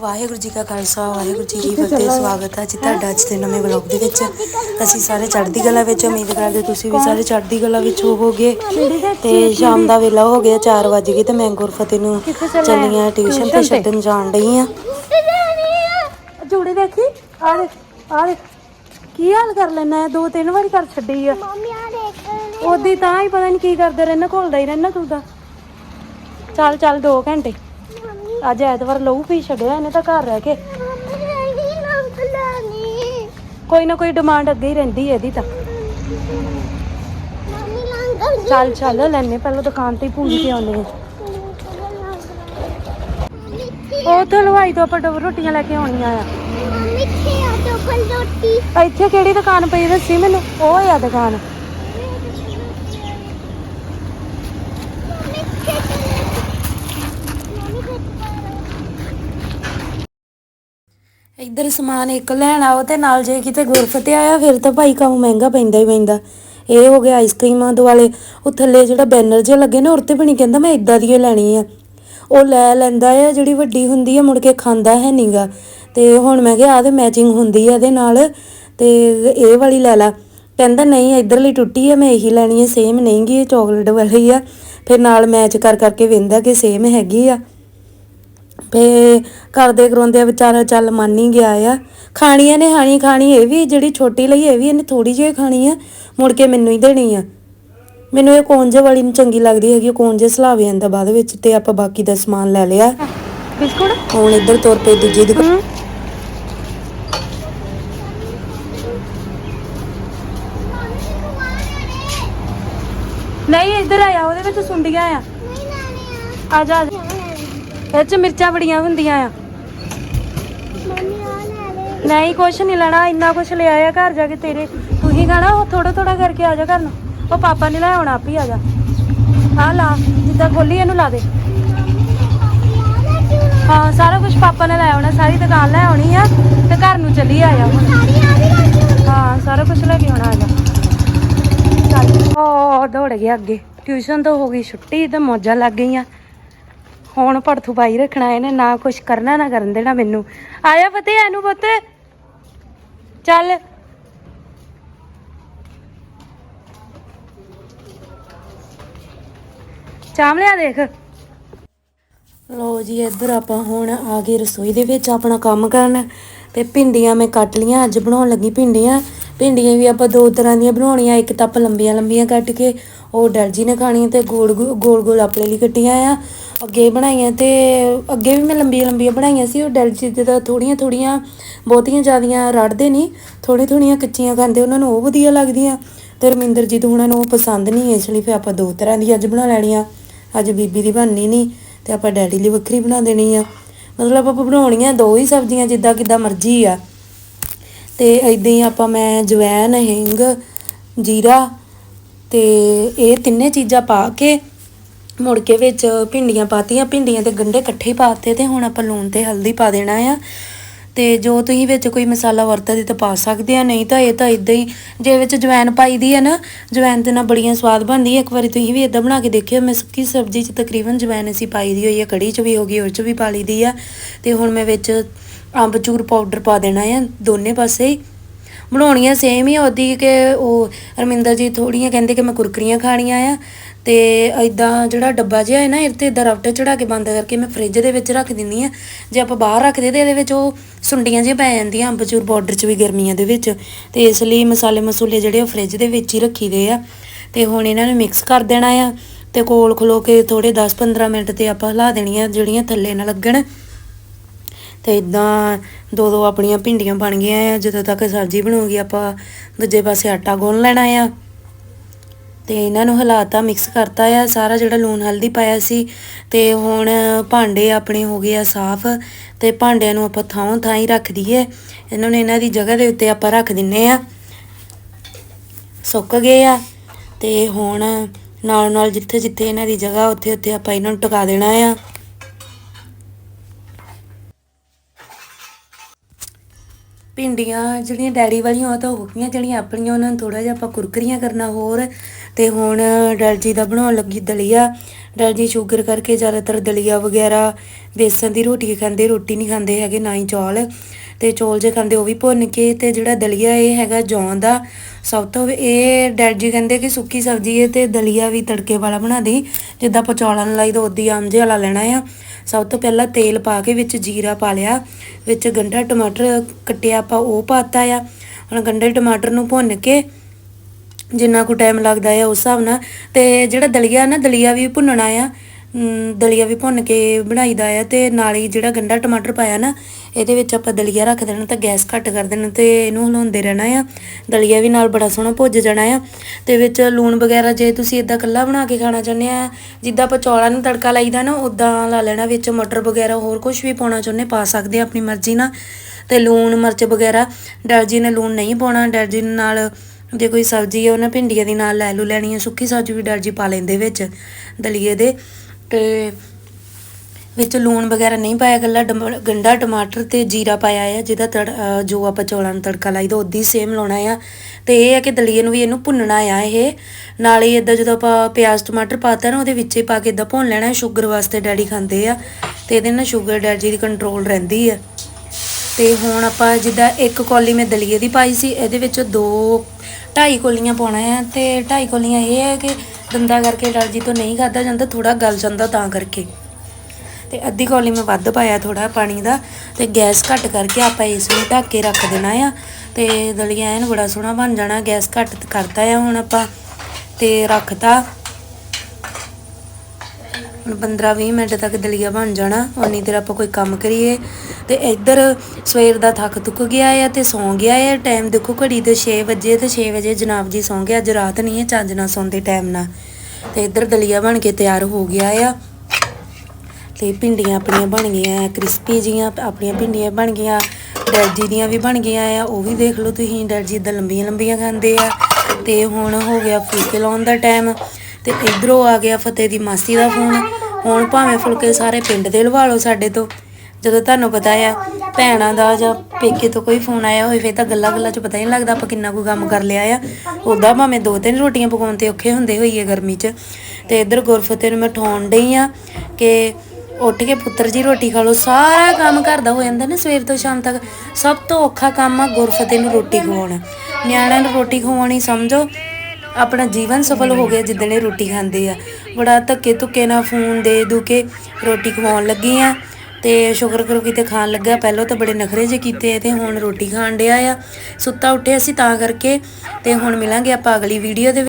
ਵਾਹਿਗੁਰੂ ਜੀ ਕਾ ਖਾਲਸਾ, ਵਾਹਿਗੁਰੂ ਜੀ ਕੀ ਫਤਿਹ, ਸਵਾਗਤ ਹੈ ਜੀ ਤੁਹਾਡਾ ਅੱਜ ਦੇ ਨਵੇਂ ਵਲੌਗ ਦੇ ਵਿੱਚ। ਅਸੀਂ ਸਾਰੇ ਚੜ੍ਹਦੀ ਕਲਾ ਵਿੱਚ, ਉਮੀਦ ਕਰਦੇ ਤੁਸੀਂ ਵੀ ਸਾਰੇ ਚੜ੍ਹਦੀ ਕਲਾ ਵਿੱਚ ਹੋਵੋਗੇ। ਤੇ ਸ਼ਾਮ ਦਾ ਵੇਲਾ ਹੋ ਗਿਆ 4 ਵਜ ਗਏ ਤੇ ਮੈਂ ਗੁਰਫਤਿਹ ਨੂੰ ਚੱਲੀ ਟਿਊਸ਼ਨ ਤੇ ਛੱਡਣ ਜਾਣ ਡਈ ਆ। ਜੋੜੇ ਦੇਖੀ ਆ ਦੇ ਆ ਦੇ ਕੀ ਹਾਲ ਕਰ ਲੈਣਾ ਦੋ ਤਿੰਨ ਵਾਰੀ ਕਰ ਛੱਡੀ ਆ। ਮੰਮੀ ਉਹਦੀ ਤਾਂ ਹੀ ਪਤਾ ਨਹੀਂ ਕੀ ਕਰਦੇ ਰਹਿਣਾ ਘੁਲਦਾ ਹੀ ਰਹਿਣਾ ਤੂੰ ਤਾਂ। ਚੱਲ ਚੱਲ 2 ਘੰਟੇ। ਅੱਜ ਐਤਵਾਰ ਲਹੂ ਪੀ ਛੱਡਿਆ ਇਹਨੇ ਤਾਂ ਘਰ ਰਹਿ ਕੇ। ਕੋਈ ਨਾ ਕੋਈ ਡਿਮਾਂਡ ਅੱਗੇ ਹੀ ਰਹਿੰਦੀ ਹੈ ਇਹਦੀ ਤਾਂ। ਚੱਲ ਚੱਲ ਲੈਣੇ ਪਹਿਲਾਂ ਦੁਕਾਨ ਤੇ ਹੀ ਪੂਜ ਕੇ ਆਉਂਦੇ ਆ ਉਹ ਤੋਂ ਹਲਵਾਈ ਤੋਂ ਆਪਾਂ ਰੋਟੀਆਂ ਲੈ ਕੇ ਆਉਣੀਆਂ ਆ। ਇੱਥੇ ਕਿਹੜੀ ਦੁਕਾਨ ਪਈ ਦੱਸੀ ਮੈਨੂੰ? ਉਹ ਆ ਦੁਕਾਨ ਮੰਮੀ ਖੇ ਮੰਮੀ ਖੇ ਇੱਧਰ ਸਮਾਨ ਇੱਕ ਲੈਣ ਆਓ ਤੇ ਨਾਲ ਜੇ ਕਿਤੇ ਗੁਰਫ 'ਤੇ ਆਇਆ ਫਿਰ ਤਾਂ ਭਾਈ ਕੰਮ ਮਹਿੰਗਾ ਪੈਂਦਾ ਹੀ ਪੈਂਦਾ। ਇਹ ਹੋ ਗਿਆ ਆਈਸਕ੍ਰੀਮਾਂ ਦੁਆਲੇ। ਉਹ ਥੱਲੇ ਜਿਹੜਾ ਬੈਨਰ ਜਿਹਾ ਲੱਗੇ ਨਾ ਉੱਤੇ ਬਣੀ ਕਹਿੰਦਾ ਮੈਂ ਇਦਾਂ ਦੀ ਲੈਣੀ ਆ। ਉਹ ਲੈ ਲੈਂਦਾ ਆ, ਜਿਹੜੀ ਵੱਡੀ ਹੁੰਦੀ ਆ, ਮੁੜ ਕੇ ਖਾਂਦਾ ਹੈ ਨਹੀਂਗਾ ਤੇ ਹੁਣ ਮੈਂ ਕਿਹਾ ਆ ਤੇ ਮੈਚਿੰਗ ਹੁੰਦੀ ਆ ਇਹਦੇ ਨਾਲ। ਤੇ ਇਹ ਵਾਲੀ ਲੈ ਲਾ। ਕਹਿੰਦਾ, ਨਹੀਂ ਇਧਰਲੀ ਟੁੱਟੀ ਆ, ਮੈਂ ਇਹੀ ਲੈਣੀ ਆ ਸੇਮ ਨਹੀਂਗੀ, ਇਹ ਚਾਕਲੇਟ ਵਾਲੀ ਆ। ਫਿਰ ਨਾਲ ਮੈਚ ਕਰ ਕਰਕੇ ਵੇਂਦਾ ਕਿ ਸੇਮ ਹੈਗੀ ਆ। ਫੇ ਕਰਦੇ ਕਰਾਉਂਦੇ ਵਿਚਾਰਾ ਚੱਲ ਮੰਨ ਹੀ ਗਿਆ ਆ। ਖਾਣੀਆਂ ਨੇ ਹਾਣੀ ਖਾਣੀ ਇਹ ਵੀ ਜਿਹੜੀ ਛੋਟੀ ਲਈ ਇਹ ਵੀ ਇਹਨੇ ਥੋੜੀ ਜਿਹੀ ਖਾਣੀ ਆ ਮੁੜ ਕੇ ਮੈਨੂੰ ਹੀ ਦੇਣੀ ਆ। ਮੈਨੂੰ ਇਹ ਕੋਂਜੇ ਵਾਲੀ ਨੂੰ ਚੰਗੀ ਲੱਗਦੀ ਹੈਗੀ ਕੋਂਜੇ ਸਲਾਵੇ ਜਾਂਦਾ ਬਾਅਦ ਵਿੱਚ ਤੇ ਆਪਾਂ ਬਾਕੀ ਦਾ ਸਮਾਨ ਲੈ ਲਿਆ। ਬਿਸਕੁਟ? ਹੁਣ ਇੱਧਰ ਤੁਰ ਪਏ ਦੂਜੀ ਦੁਕਾਨ ਨਹੀਂ ਇੱਧਰ ਆਇਆ ਉਹਦੇ ਵਿੱਚ ਸੁੰਡੀਆਂ ਆ। ਆ ਜਾ ਆ ਜਾ। ਇਹ ਚ ਮਿਰਚਾਂ ਬੜੀਆਂ ਹੁੰਦੀਆਂ ਆ। ਨਹੀਂ, ਕੁਛ ਨਹੀਂ ਲੈਣਾ, ਇੰਨਾ ਕੁਛ ਲੈ ਆਇਆ ਘਰ ਜਾ ਕੇ ਤੇਰੇ। ਤੂੰ ਹੀ ਖਾਣਾ ਉਹ ਥੋੜਾ ਥੋੜਾ ਕਰਕੇ ਆ ਜਾ ਘਰ ਨੂੰ। ਉਹ ਪਾਪਾ ਨੇ ਲੈ ਆਉਣਾ, ਆਪ ਆ ਜਾ। ਆ ਲਾ, ਜਿੱਦਾਂ ਖੋਲੀ ਇਹਨੂੰ ਲਾ ਦੇ। ਹਾਂ, ਸਾਰਾ ਕੁਝ ਪਾਪਾ ਨੇ ਲੈ ਆਉਣਾ, ਸਾਰੀ ਦੁਕਾਨ ਲੈ ਆਉਣੀ ਆ ਤੇ ਘਰ ਨੂੰ ਚੱਲੀ ਆ ਜਾ। ਹੁਣ ਹਾਂ, ਸਾਰਾ ਕੁਝ ਲੈ ਕੇ ਆਉਣਾ ਆ ਜਾ। ਚੱਲ, ਉਹ ਦੌੜ ਗਿਆ ਅੱਗੇ। ਟਿਊਸ਼ਨ ਤੋਂ ਹੋ ਗਈ ਛੁੱਟੀ ਤੇ ਮੌਜਾਂ ਲੱਗ ਗਈਆਂ। ਹੁਣ ਪੜਥੂ ਪਾਈ ਰੱਖਣਾ, ਇਹਨੇ ਨਾ ਕੁਝ ਕਰਨਾ, ਨਾ ਕਰਨ ਦੇਣਾ ਮੈਨੂੰ। ਆਇਆ ਫਤਿਹ ਇਹਨੂੰ ਪੁੱਤ। ਚੱਲ। ਚਾਮਲਿਆ ਦੇਖ। ਲੋ ਜੀ, ਇੱਧਰ ਆਪਾਂ ਹੁਣ ਆ ਗਏ ਰਸੋਈ ਦੇ ਵਿੱਚ ਆਪਣਾ ਕੰਮ ਕਰਨ। ਤੇ ਭਿੰਡੀਆਂ ਮੈਂ ਕੱਟ ਲੀਆਂ ਅੱਜ ਬਣਾਉਣ ਲੱਗੀ ਭਿੰਡੀਆਂ। ਭਿੰਡੀਆਂ ਵੀ ਆਪਾਂ ਦੋ ਤਰ੍ਹਾਂ ਦੀਆਂ ਬਣਾਉਣੀਆਂ, ਇੱਕ ਤਾਂ ਆਪਾਂ ਲੰਬੀਆਂ ਲੰਬੀਆਂ ਕੱਟ ਕੇ ਉਹ ਡੈਲ ਜੀ ਨੇ ਖਾਣੀਆਂ ਤੇ ਗੋਲ ਗੋ- ਗੋਲ ਗੋਲ ਆਪਣੇ ਲਈ ਕੱਟੀਆਂ ਆ। ਅੱਗੇ ਬਣਾਈਆਂ ਤੇ ਅੱਗੇ ਵੀ ਮੈਂ ਲੰਬੀਆਂ ਲੰਬੀਆਂ ਬਣਾਈਆਂ ਸੀ। ਉਹ ਡੈਲ ਜੀ ਦੇ ਤਾਂ ਥੋੜੀਆਂ ਥੋੜੀਆਂ ਬਹੁਤੀਆਂ ਜ਼ਿਆਦੀਆਂ ਰੜਦੇ ਨਹੀਂ ਥੋੜੀ ਥੋੜੀਆਂ ਕੱਚੀਆਂ ਖਾਂਦੇ। ਉਹਨਾਂ ਨੂੰ ਉਹ ਵਧੀਆ ਲੱਗਦੀਆਂ। ਤੇ ਰਮਿੰਦਰ ਜੀ ਤੋਂ ਉਹਨਾਂ ਨੂੰ ਉਹ ਪਸੰਦ ਨਹੀਂ ਇਸ ਲਈ ਫਿਰ ਆਪਾਂ ਦੋ ਤਰ੍ਹਾਂ ਦੀ ਅੱਜ ਬਣਾ ਲੈਣੀਆਂ। ਅੱਜ ਬੀਬੀ ਦੀ ਬਣਨੀ ਨਹੀਂ ਤੇ ਆਪਾਂ ਡੈਡੀ ਲਈ ਵੱਖਰੀ ਬਣਾ ਦੇਣੀ ਆ। ਮਤਲਬ ਆਪਾਂ ਬਣਾਉਣੀਆਂ ਦੋ ਹੀ ਸਬਜ਼ੀਆਂ ਜਿੱਦਾਂ ਕਿੱਦਾਂ ਮਰਜ਼ੀ ਆ। ਤੇ ਇਦਾਂ ਹੀ ਆਪਾਂ ਮੈਂ ਜਵੈਨ, ਹਿੰਗ, ਜੀਰਾ ਤੇ ਇਹ ਤਿੰਨੇ ਚੀਜ਼ਾਂ ਪਾ ਕੇ ਮੁੜ ਕੇ ਵਿੱਚ ਭਿੰਡੀਆਂ ਪਾਤੀਆਂ, ਭਿੰਡੀਆਂ ਤੇ ਗੰਢੇ ਇਕੱਠੇ ਹੀ ਪਾਤੇ ਤੇ ਹੁਣ ਆਪਾਂ ਲੂਣ ਤੇ ਹਲਦੀ ਪਾ ਦੇਣਾ ਆ। ਤੇ ਜੋ ਤੁਸੀਂ ਵਿੱਚ ਕੋਈ ਮਸਾਲਾ ਵਰਤਦੇ ਤਾਂ ਪਾ ਸਕਦੇ ਆ, ਨਹੀਂ ਤਾਂ ਇਹ ਤਾਂ ਇਦਾਂ ਹੀ ਜੇ ਵਿੱਚ ਜਵੈਨ ਪਾਈ ਦੀ ਹੈ ਨਾ ਜਵੈਨ ਦੇ ਨਾਲ ਬੜੀਆਂ ਸਵਾਦ ਬਣਦੀ ਹੈ ਇੱਕ ਵਾਰੀ ਤੁਸੀਂ ਵੀ ਇਦਾਂ ਬਣਾ ਕੇ ਦੇਖਿਓ, ਮੈਂ ਸੁੱਕੀ ਸਬਜ਼ੀ 'ਚ ਤਕਰੀਬਨ ਜਵੈਨ ਅਸੀਂ ਪਾਈ ਦੀ ਹੋਈ ਹੈ ਕੜੀ 'ਚ ਵੀ ਹੋ ਗਈ ਉਹ 'ਚ ਵੀ ਪਾ ਲਈ ਦੀ ਆ। ਤੇ ਹੁਣ ਮੈਂ ਵਿੱਚ ਅੰਬਚੂਰ ਪਾਊਡਰ ਪਾ ਦੇਣਾ ਆ, ਦੋਨੇ ਪਾਸੇ ਹੀ। ਬਣਾਉਣੀਆਂ ਸੇਮ ਹੀ ਆ, ਉਹਦੀ ਕਿ ਉਹ ਰਮਿੰਦਰ ਜੀ ਥੋੜੀਆਂ ਕਹਿੰਦੇ ਕਿ ਮੈਂ ਕੁਰਕਰੀਆਂ ਖਾਣੀਆਂ ਆ ਤੇ ਐਦਾਂ ਜਿਹੜਾ ਡੱਬਾ ਜਿਹਾ ਹੈ ਨਾ ਇਹਦੇ ਤੇ ਏਦਾਂ ਚੜਾ ਕੇ ਬੰਦ ਕਰਕੇ ਮੈਂ ਫ੍ਰਿਜ ਦੇ ਵਿੱਚ ਰੱਖ ਦਿੰਦੀ ਆ। ਜੇ ਆਪਾਂ ਬਾਹਰ ਰੱਖਦੇ ਤੇ ਇਹਦੇ ਵਿੱਚ ਉਹ ਸੁੰਡੀਆਂ ਜਿਹੀਆਂ ਪੈ ਜਾਂਦੀਆਂ, ਅੰਬਚੂਰ ਪਾਊਡਰ 'ਚ ਵੀ ਗਰਮੀਆਂ ਦੇ ਵਿੱਚ। ਤੇ ਇਸ ਲਈ ਮਸਾਲੇ ਮਸੂਲੇ ਜਿਹੜੇ ਉਹ ਫ੍ਰਿਜ ਦੇ ਵਿੱਚ ਹੀ ਰੱਖੀਦੇ ਆ। ਤੇ ਹੁਣ ਇਹਨਾਂ ਨੂੰ ਮਿਕਸ ਕਰ ਦੇਣਾ ਆ। ਤੇ ਕੋਲ ਖਲੋ ਕੇ ਥੋੜੇ 10-15 ਮਿੰਟ ਤੇ ਆਪਾਂ ਹਿਲਾ ਦੇਣੀਆਂ ਜਿਹੜੀਆਂ ਥੱਲੇ ਨਾ ਲੱਗਣ। ਤੇ ਇਦਾਂ ਦੋ ਦੋ ਆਪਣੀਆਂ ਭਿੰਡੀਆਂ ਬਣ ਗਈਆਂ ਆ, ਜਦੋਂ ਤੱਕ ਸਬਜ਼ੀ ਬਣੂਗੀ ਆਪਾਂ ਦੂਜੇ ਪਾਸੇ ਆਟਾ ਗੁੰਨ ਲੈਣਾ ਆ। ਤੇ ਇਹਨਾਂ ਨੂੰ ਹਿਲਾਤਾ, ਮਿਕਸ ਕਰਤਾ ਆ, ਸਾਰਾ ਜਿਹੜਾ ਲੂਣ ਹਲਦੀ ਪਾਇਆ ਸੀ। ਤੇ ਹੁਣ ਭਾਂਡੇ ਆਪਣੇ ਹੋ ਗਏ ਆ ਸਾਫ਼ ਤੇ ਭਾਂਡਿਆਂ ਨੂੰ ਆਪਾਂ ਥਾਂ ਥਾਂ ਹੀ ਰੱਖ ਦਈਏ। ਇਹਨਾਂ ਨੂੰ ਇਹਨਾਂ ਦੀ ਜਗ੍ਹਾ ਦੇ ਉੱਤੇ ਆਪਾਂ ਰੱਖ ਦਿੰਨੇ ਆ। ਸੁੱਕ ਗਏ ਆ ਤੇ ਹੁਣ ਨਾਲ ਨਾਲ ਜਿੱਥੇ ਜਿੱਥੇ ਇਹਨਾਂ ਦੀ ਜਗ੍ਹਾ ਉੱਥੇ ਉੱਥੇ ਆਪਾਂ ਇਹਨਾਂ ਨੂੰ ਟਿਕਾ ਦੇਣਾ ਆ। ਭਿੰਡੀਆਂ ਜਿਹੜੀਆਂ ਡੈਡੀ ਵਾਲੀਆਂ, ਉਹ ਤਾਂ ਹੋ ਗਈਆਂ ਜਿਹੜੀਆਂ ਆਪਣੀਆਂ, ਉਹਨਾਂ ਨੂੰ ਥੋੜਾ ਜਿਹਾ ਆਪਾਂ ਕੁਰਕਰੀਆਂ ਕਰਨਾ ਹੋਰ। ਤੇ ਹੁਣ ਡੈਡੀ ਜੀ ਦਾ ਬਣਾਉਣ ਲੱਗੀ ਦਲੀਆ। ਡੈਡੀ ਜੀ ਸ਼ੂਗਰ ਕਰਕੇ ਜ਼ਿਆਦਾਤਰ ਦਲੀਆ ਵਗੈਰਾ ਬੇਸਨ ਦੀ ਰੋਟੀ ਖਾਂਦੇ, ਰੋਟੀ ਨਹੀਂ ਖਾਂਦੇ ਹੈਗੇ ਨਾ ਹੀ ਚੌਲ। ਤੇ ਚੌਲ ਜੇ ਖਾਂਦੇ ਉਹ ਵੀ ਭੁੰਨ ਕੇ, ਤੇ ਜਿਹੜਾ ਦਲੀਆ ਇਹ ਹੈਗਾ ਜੌਂ ਦਾ ਸਭ ਤੋਂ ਇਹ ਡੈਡ ਜੀ ਕਹਿੰਦੇ ਕਿ ਸੁੱਕੀ ਸਬਜ਼ੀ ਹੈ ਤੇ ਦਲੀਆ ਵੀ ਤੜਕੇ ਵਾਲਾ ਬਣਾ ਦੇ ਜਿੱਦਾਂ ਆਪਾਂ ਚੌਲਾਂ ਲਾਈ ਤਾਂ ਉਦੀ ਆਮਝੇ ਵਾਲਾ ਲੈਣਾ ਆ। ਸਭ ਤੋਂ ਪਹਿਲਾਂ ਤੇਲ ਪਾ ਕੇ ਵਿੱਚ ਜੀਰਾ ਪਾ ਲਿਆ, ਵਿੱਚ ਗੰਢਾ ਟਮਾਟਰ ਕੱਟਿਆ ਆਪਾਂ ਉਹ ਪਾਤਾ ਆ। ਹੁਣ ਗੰਢੇ ਟਮਾਟਰ ਨੂੰ ਭੁੰਨ ਕੇ ਜਿੰਨਾ ਕੁ ਟਾਈਮ ਲੱਗਦਾ ਆ ਉਸ ਹਿਸਾਬ ਨਾਲ, ਤੇ ਜਿਹੜਾ ਦਲੀਆ ਨਾ, ਦਲੀਆ ਵੀ ਭੁੰਨਣਾ ਆ ਦਲੀਆ ਵੀ ਭੁੰਨ ਕੇ ਬਣਾਈਦਾ ਆ ਤੇ ਨਾਲ ਹੀ ਜਿਹੜਾ ਗੰਡਾ ਟਮਾਟਰ ਪਾਇਆ ਨਾ, ਇਹਦੇ ਵਿੱਚ ਆਪਾਂ ਦਲੀਆ ਰੱਖ ਦੇਣਾ ਤਾਂ ਗੈਸ ਘੱਟ ਕਰ ਦੇਣਾ ਤੇ ਇਹਨੂੰ ਹਿਲਾਉਂਦੇ ਰਹਿਣਾ ਆ। ਦਲੀਆ ਵੀ ਨਾਲ ਬੜਾ ਸੋਹਣਾ ਭੁੱਜ ਜਾਣਾ ਆ। ਤੇ ਵਿੱਚ ਲੂਣ ਵਗੈਰਾ ਜੇ ਤੁਸੀਂ ਇਦਾਂ ਕੱਲਾ ਬਣਾ ਕੇ ਖਾਣਾ ਚਾਹੁੰਦੇ ਆ, ਜਿੱਦਾਂ ਆਪਾਂ ਚੌਲਾਂ ਨੂੰ ਤੜਕਾ ਲਾਈਦਾ ਨਾ ਉਦਾਂ ਲਾ ਲੈਣਾ ਵਿੱਚ ਮਟਰ ਵਗੈਰਾ ਹੋਰ ਕੁਝ ਵੀ ਪਾਉਣਾ ਚਾਹੁੰਦੇ, ਪਾ ਸਕਦੇ ਆ ਆਪਣੀ ਮਰਜ਼ੀ ਨਾਲ। ਤੇ ਲੂਣ, ਮਿਰਚ ਵਗੈਰਾ ਡਰ ਜੀ ਨੇ ਲੂਣ ਨਹੀਂ ਪਾਉਣਾ ਡਰ ਜੀ ਨਾਲ ਜੇ ਕੋਈ ਸਬਜ਼ੀ ਹੈ ਉਹਨਾਂ ਭਿੰਡੀਆਂ ਦੀ ਨਾਲ ਲੈ ਲੂ ਲੈਣੀ ਹੈ ਸੁੱਕੀ ਸਬਜ਼ੀ ਵੀ ਡਰ ਜੀ ਪਾ ਲੈਂਦੇ ਵਿੱਚ ਦਲੀਏ ਦੇ। ਤੇ ਵਿੱਚ ਲੂਣ ਵਗੈਰਾ ਨਹੀਂ ਪਾਇਆ ਗੱਲਾ ਗੰਡਾ ਟਮਾਟਰ ਤੇ ਜੀਰਾ ਪਾਇਆ ਆ, ਜਿਹਦਾ ਤੜ ਜੋ ਆਪਾਂ ਚੌਲਾਂ ਨੂੰ ਤੜਕਾ ਲਾਈਦਾ ਉਦੀ ਸੇਮ ਲਾਉਣਾ ਆ। ਤੇ ਇਹ ਹੈ ਕਿ ਦਲੀਏ ਨੂੰ ਵੀ ਇਹਨੂੰ ਭੁੰਨਣਾ ਆ ਇਹ। ਨਾਲ ਹੀ ਇਦਾਂ ਜਦੋਂ ਆਪਾਂ ਪਿਆਜ਼ ਟਮਾਟਰ ਪਾਤਾ ਨਾ, ਉਹਦੇ ਵਿੱਚ ਹੀ ਪਾ ਕੇ ਇਦਾਂ ਭੁੰਨ ਲੈਣਾ ਸ਼ੂਗਰ ਵਾਸਤੇ ਡੈਡੀ ਖਾਂਦੇ ਆ, ਤੇ ਇਹਦੇ ਨਾਲ ਸ਼ੂਗਰ ਡੈਡੀ ਦੀ ਕੰਟਰੋਲ ਰਹਿੰਦੀ ਆ। ਤੇ ਹੁਣ ਆਪਾਂ ਜਿੱਦਾਂ ਇੱਕ ਕੌਲੀ ਮੈਂ ਦਲੀਏ ਦੀ ਪਾਈ ਸੀ, ਇਹਦੇ ਵਿੱਚ ਦੋ ਢਾਈ ਕੋਲੀਆਂ ਪਾਉਣਾ ਆ, ਤੇ ਢਾਈ ਕੋਲੀਆਂ ਇਹ ਹੈ ਕਿ ਦੰਦਾ ਕਰਕੇ ਅਲਰਜੀ ਤੋਂ ਨਹੀਂ ਖਾਦਾ ਜਾਂਦਾ ਥੋੜਾ ਗਲ ਜਾਂਦਾ ਤਾਂ ਕਰਕੇ। ਤੇ ਅੱਧੀ ਕੌਲੀ ਮੈਂ ਵੱਧ ਪਾਇਆ ਥੋੜਾ ਪਾਣੀ ਦਾ, ਤੇ ਗੈਸ ਘੱਟ ਕਰਕੇ ਆਪਾਂ ਇਸ ਨੂੰ ਢੱਕ ਕੇ ਰੱਖ ਦੇਣਾ ਆ। ਤੇ ਦਲੀਆ ਐਨ ਬੜਾ ਸੋਹਣਾ ਬਣ ਜਾਣਾ, ਗੈਸ ਘੱਟ ਕਰਤਾ ਆ ਹੁਣ ਆਪਾਂ, ਤੇ ਰੱਖਤਾ। ਹੁਣ 15-20 ਮਿੰਟ ਤੱਕ ਦਲੀਆ ਬਣ ਜਾਣਾ ਉਨੀ ਦੇਰ ਆਪਾਂ ਕੋਈ ਕੰਮ ਕਰੀਏ। ਤੇ ਇੱਧਰ ਸਵੇਰ ਦਾ ਥੱਕ ਤੁੱਕ ਗਿਆ ਆ ਤੇ ਸੌਂ ਗਿਆ ਆ। ਟਾਈਮ ਦੇਖੋ ਘੜੀ ਤੇ 6 ਵਜੇ ਤੇ 6 ਵਜੇ ਜਨਾਬ ਜੀ ਸੌਂ ਗਿਆ ਅੱਜ ਰਾਤ ਨਹੀਂ ਹੈ ਚੱਜ ਨਾਲ ਸੌਂਦੇ ਟਾਈਮ ਨਾਲ। ਤੇ ਇੱਧਰ ਦਲੀਆ ਬਣ ਕੇ ਤਿਆਰ ਹੋ ਗਿਆ ਆ। ਤੇ ਭਿੰਡੀਆਂ ਆਪਣੀਆਂ ਬਣ ਗਈਆਂ ਕ੍ਰਿਸਪੀ ਜੀਆਂ ਆਪਣੀਆਂ ਭਿੰਡੀਆਂ ਬਣ ਗਈਆਂ। ਡੈਡ ਦੀਆਂ ਵੀ ਬਣ ਗਈਆਂ ਆ, ਉਹ ਵੀ ਦੇਖ ਲਓ ਤੁਸੀਂ। ਡੈਡ ਜੀ ਇਦਾਂ ਲੰਬੀਆਂ ਲੰਬੀਆਂ ਖਾਂਦੇ ਆ। ਤੇ ਹੁਣ ਹੋ ਗਿਆ ਫੁਲਕੇ ਲਾਉਣ ਦਾ ਟਾਈਮ ਤੇ ਇਧਰੋਂ ਆ ਗਿਆ ਫਤਿਹ ਦੀ ਮਾਸੀ ਦਾ ਫੋਨ ਹੁਣ ਭਾਵੇਂ ਫੁਲਕੇ ਸਾਰੇ ਪਿੰਡ ਦੇ ਲਵਾ ਲਓ ਸਾਡੇ ਤੋਂ। ਜਦੋਂ ਤੁਹਾਨੂੰ ਪਤਾ ਆ ਭੈਣਾਂ ਦਾ ਜਾਂ ਪੇਕੇ ਤੋਂ ਕੋਈ ਫੋਨ ਆਇਆ ਹੋਵੇ, ਫਿਰ ਤਾਂ ਗੱਲਾਂ ਗੱਲਾਂ 'ਚ ਪਤਾ ਹੀ ਨਹੀਂ ਲੱਗਦਾ ਆਪਾਂ ਕਿੰਨਾ ਕੁ ਕੰਮ ਕਰ ਲਿਆ ਆ। ਉਦਾਂ ਭਾਵੇਂ ਦੋ ਤਿੰਨ ਰੋਟੀਆਂ ਪਕਾਉਣ ਤੇ ਔਖੇ ਹੁੰਦੇ ਹੋਈਏ ਗਰਮੀ 'ਚ। ਤੇ ਇੱਧਰ ਗੁਰਫਤਿਹ ਨੂੰ ਮੈਂ ਠਾਉਣ ਡਈ ਆ ਕਿ ਉੱਠ ਕੇ ਪੁੱਤਰ ਜੀ ਰੋਟੀ ਖਾ ਲਓ। ਸਾਰਾ ਕੰਮ ਘਰ ਦਾ ਹੋ ਜਾਂਦਾ ਨਾ ਸਵੇਰ ਤੋਂ ਸ਼ਾਮ ਤੱਕ। ਸਭ ਤੋਂ ਔਖਾ ਕੰਮ ਆ ਗੁਰਫਤਿਹ ਨੂੰ ਰੋਟੀ ਖਵਾਉਣਾ। ਨਿਆਣਿਆਂ ਨੂੰ ਰੋਟੀ ਖਵਾਉਣੀ ਸਮਝੋ। ਆਪਣਾ ਜੀਵਨ ਸਫਲ ਹੋ ਗਿਆ ਜਿੱਦਣ ਇਹ ਰੋਟੀ ਖਾਂਦੇ ਆ। ਬੜਾ ਧੱਕੇ ਧੁੱਕੇ ਨਾਲ ਫੋਨ ਦੇ ਦੂ ਕੇ ਰੋਟੀ ਖਵਾਉਣ ਲੱਗੀ ਆ। ਤੇ ਸ਼ੁਕਰ ਕਰੋ ਕਿਤੇ ਖਾਣ ਲੱਗਾ ਪਹਿਲਾਂ ਤਾਂ ਬੜੇ ਨਖਰੇ ਜੇ ਕੀਤੇ ਤੇ ਹੁਣ ਰੋਟੀ ਖਾਣ ਡਿਆ ਆ। ਸੁੱਤਾ ਉੱਠਿਆ ਸੀ ਤਾਂ ਕਰਕੇ ਤੇ ਹੁਣ ਮਿਲਾਂਗੇ ਆਪਾਂ ਅਗਲੀ ਵੀਡੀਓ ਦੇ